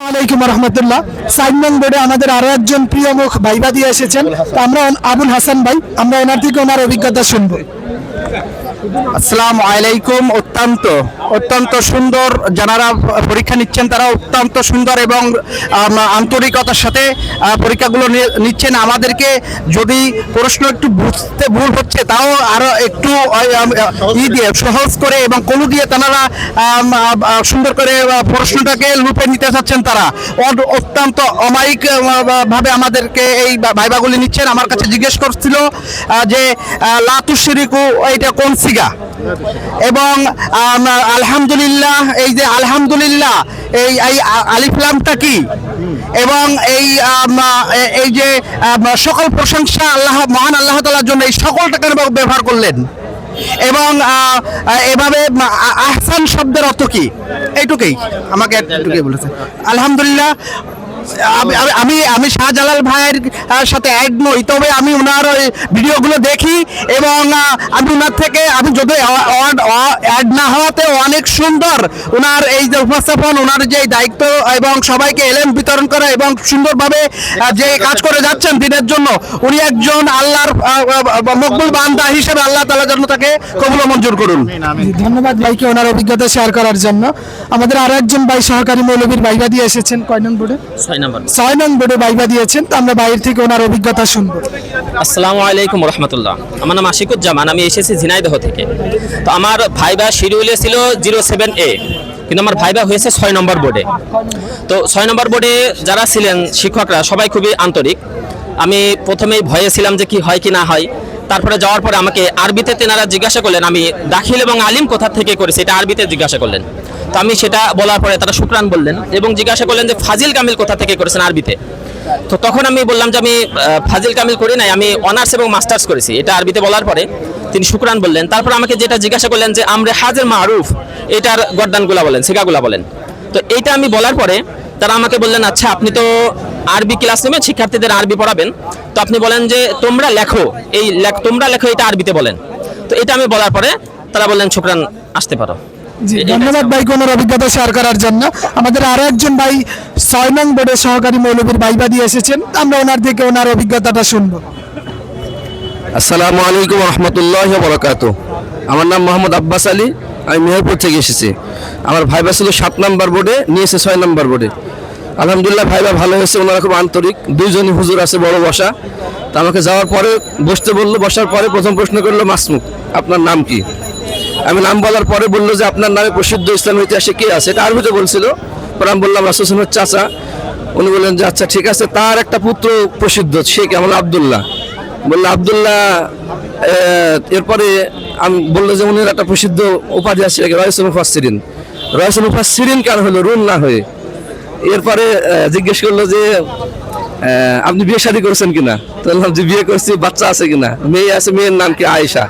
আলাইকুম রহমতুল্লাহ। সাইন নং বোর্ডে আমাদের আরও একজন প্রিয় মুখ ভাইবা দিয়ে এসেছেন। আমরা আবুল হাসান ভাই, আমরা ওনার থেকে ওনার অভিজ্ঞতা শুনব। আসসালামু আলাইকুম, অত্যন্ত অত্যন্ত সুন্দর যারা পরীক্ষা নিচ্ছেন তারা অত্যন্ত সুন্দর এবং আন্তরিকতার সাথে পরীক্ষাগুলো নিচ্ছেন। আমাদেরকে যদি প্রশ্ন একটু বুঝতে ভুল হচ্ছে, তাও আরও একটু ই দিয়ে, সহজ করে এবং কলু দিয়ে তারা সুন্দর করে প্রশ্নটাকে লুপে নিতে চাচ্ছেন তারা। অত্যন্ত অমায়িক ভাবে আমাদেরকে এই ভাইবাগুলি নিচ্ছেন। আমার কাছে জিজ্ঞেস করছিল যে লাতুশরিকু এটা কোন সিগা। এবং আলহামদুলিল্লাহ, এই যে আলহামদুলিল্লাহ, এই এই আলিফলামটা কি? এবং এই এই যে সকল প্রশংসা আল্লাহ, মহান আল্লাহ তালার জন্য এই সকলটা কেন ব্যবহার করলেন। এবং এভাবে আহসান শব্দের অর্থ কি? এইটুকুই। আমাকে বলেছে। আলহামদুলিল্লাহ আমি- আমি- আমি আমি শাহজালাল ভাইয়ের সাথে অ্যাড নই। তবে আমি ওনার ওই ভিডিওগুলো দেখি এবং আমি ওনার থেকে আমি যদি অ্যাড না হওয়াতে অনেক সুন্দর ওনার এই যে উপস্থাপন ওনার যে দায়িত্ব এবং সবাইকে এলেন বিতরণ করা এবং সুন্দরভাবে যে কাজ করে যাচ্ছেন দিনের জন্য উনি একজন আল্লাহর মকবুল বান্দা হিসেবে আল্লাহ তালার জন্য তাকে কবুল মঞ্জুর করুন। ধন্যবাদ ভাইকে ওনার অভিজ্ঞতা শেয়ার করার জন্য। আমাদের আরও একজন ভাই সহকারী মৌলবীর ভাইবা দিয়ে এসেছেন কয় নং বোর্ডে ছয় নং বোর্ডে ভাইবা দিয়েছেন তো আমরা বাইরে থেকে ওনার অভিজ্ঞতা শুনব। আসসালামু আলাইকুম রহমতুল্লাহ আমার নাম আশিকুজ্জামান আমি এসেছি ঝিনাইদহ থেকে। তো আমার ভাইবা শিডিউলে ছিল জিরো সেভেন এ কিন্তু আমার ভাইবা হয়েছে ছয় নম্বর বোর্ডে। তো ছয় নম্বর বোর্ডে যারা ছিলেন শিক্ষকরা সবাই খুবই আন্তরিক। আমি প্রথমেই ভয়ে ছিলাম যে কি হয় কি না হয়। তারপরে যাওয়ার পরে আমাকে আরবিতে তেনারা জিজ্ঞাসা করলেন আমি দাখিল এবং আলিম কোথা থেকে করেছি এটা আরবিতে জিজ্ঞাসা করলেন। তো আমি সেটা বলার পরে তারা শুক্রান বললেন এবং জিজ্ঞাসা করলেন যে ফাজিল কামিল কোথা থেকে করেছেন আরবিতে? তো তখন আমি বললাম যে আমি ফাজিল কামিল করি নাই, আমি অনার্স এবং মাস্টার্স করেছি। এটা আরবিতে বলার পরে তিনি শুক্রান বললেন। তারপর আমাকে যেটা জিজ্ঞাসা করলেন যে আমরে হাজের মারুফ, এটার গর্দানগুলা বলেন সিগাগুলা বলেন। তো এইটা আমি বলার পরে তারা আমাকে বললেন আচ্ছা আপনি তো আরবি ক্লাস নেবেন, শিক্ষার্থীদের আরবি পড়াবেন। তো আপনি বলেন যে তোমরা লেখো, এই তোমরা লেখো, এটা আরবিতে বলেন। তো এটা আমি বলার পরে তারা বললেন, শুক্রান, আসতে পারো। জি ধন্যবাদ ভাইকে ওনার অভিজ্ঞতা শেয়ার করার জন্য। আমাদের আরও একজন ভাই ছয় নং বোর্ডের সহকারী মৌলবীর ভাইবা দিয়ে এসেছেন। আমরা ওনার থেকে ওনার অভিজ্ঞতাটা শুনব। আসসালামু আলাইকুম রহমতুল্লাহ বরকাত আমার নাম মোহাম্মদ আব্বাস আলী। আমি মেহেরপুর থেকে এসেছি। আমার ভাইবা ছিল সাত নম্বর বোর্ডে নিয়েছে ছয় নম্বর বোর্ডে আলহামদুলিল্লাহ ভাইবা ভালো হয়েছে ওনারা খুব আন্তরিক। দুইজনই হুজুর আছে বড় বসা। তা আমাকে যাওয়ার পরে বসতে বলল বসার পরে প্রথম প্রশ্ন করল মাসমুখ আপনার নাম কি? আমি নাম বলার পরে বলল যে আপনার নামে প্রসিদ্ধ ইসলাম ইতিহাসে কে আছে? এটা আরবিতে বলছিল। পরে আমি বললাম রাসুসেনের চাচা। উনি বললেন যে আচ্ছা ঠিক আছে। তার একটা পুত্র প্রসিদ্ধ, সে কেমন আবদুল্লাহ। বলল, আবদুল্লাহ এরপরে আমি বলল যে, উনি একটা প্রসিদ্ধ উপাধি আছে রয়েসুল মুফাসসিরিন। রয়েসুল মুফাসসিরিন কেন হলো? রুন না হয়ে। এরপরে জিজ্ঞেস করল যে আপনি বিয়ে শাদী করেছেন কিনা? তো বললাম যে, বিয়ে করছি, বাচ্চা আছে কিনা? মেয়ে আছে, মেয়ের নাম কি আয়েশা?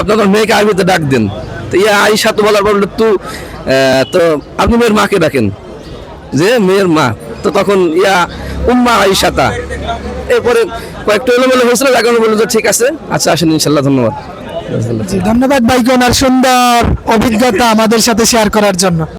আপনার মেয়েকে আরবিতে ডাক দেন, তো ইয়া আইসা তো বলার পর তু তো আপনি মেয়ের মাকে ডাকেন। যে মেয়ের মা, তো তখন ইয়া উম্মা আইসাতা এরপরে কয়েকটা এলোমেলো হয়েছিল, এখন বলল যে ঠিক আছে আচ্ছা আসেন ইনশাল্লাহ ধন্যবাদ। ধন্যবাদ ভাইকে ওনার সুন্দর অভিজ্ঞতা আমাদের সাথে শেয়ার করার জন্য।